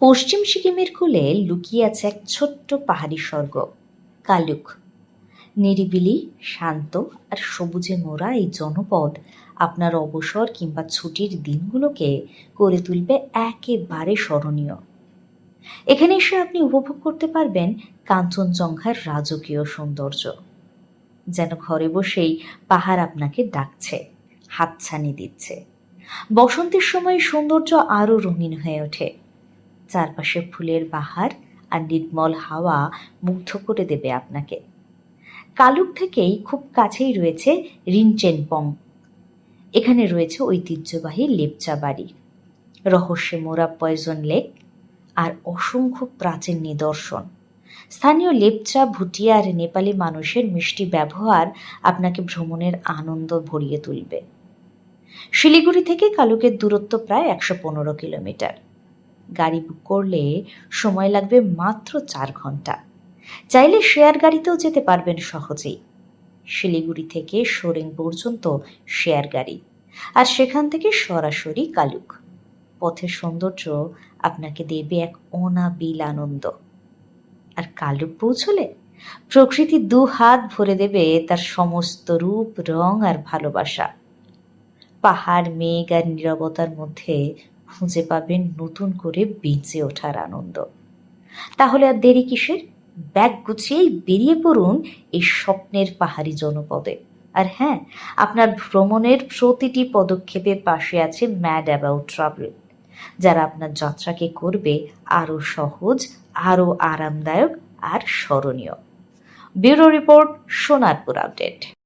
পশ্চিম সিকিমের কোলে লুকিয়ে আছে এক ছোট্ট পাহাড়ি স্বর্গ। কালুক নিরিবিলি, শান্ত আর সবুজে মোড়া এই জনপদ আপনার অবসর কিংবা ছুটির দিনগুলোকে করে তুলবে একেবারে স্মরণীয়। এখানে এসে আপনি উপভোগ করতে পারবেন কাঞ্চনজঙ্ঘার রাজকীয় সৌন্দর্য। যেন ঘরে বসেই পাহাড় আপনাকে ডাকছে, হাতছানি দিচ্ছে। বসন্তের সময় সৌন্দর্য আরও রঙিন হয়ে ওঠে। চারপাশে ফুলের বাহার আর নির্মল হাওয়া মুগ্ধ করে দেবে আপনাকে। কালুক থেকেই খুব কাছেই রয়েছে রিনচেনপং। এখানে রয়েছে ঐতিহ্যবাহী লেপচা বাড়ি। রহস্যে মোরা পয়জন লেক আর অসংখ্য প্রাচীন নিদর্শন। স্থানীয় লেপচা, ভুটিয়া আর নেপালি মানুষের মিষ্টি ব্যবহার আপনাকে ভ্রমণের আনন্দ ভরিয়ে তুলবে। শিলিগুড়ি থেকে কালুকের দূরত্ব প্রায় একশো পনেরো কিলোমিটার। গাড়ি বুক করলে সময় লাগবে মাত্র চার ঘণ্টা। চাইলে শেয়ার গাড়িতেও যেতে পারবেন সহজেই। শিলিগুড়ি থেকে সোরেং পর্যন্ত শেয়ার গাড়ি। আর সেখান থেকে সরাসরি কালুক। পথের সৌন্দর্য আপনাকে দেবে এক অনাবিল আনন্দ। আর কালুক পৌঁছলে প্রকৃতি দু হাত ভরে দেবে তার সমস্ত রূপ, রং আর ভালোবাসা। পাহাড়, মেঘ আর নীরবতার মধ্যে খুঁজে পাবেন নতুন করে বেঁচে ওঠার আনন্দ। তাহলে আর দেরি কিসের? ব্যাগ গুছিয়েই বেরিয়ে পড়ুন এই স্বপ্নের পাহাড়ি জনপদে। আর হ্যাঁ আপনার ভ্রমণের প্রতিটি পদক্ষেপের পাশে আছে ম্যাড অ্যাবাউট ট্রাভেল যারা আপনার যাত্রাকে করবে আরও সহজ, আরও আরামদায়ক আর স্মরণীয়। Bureau report, Sonarpur update.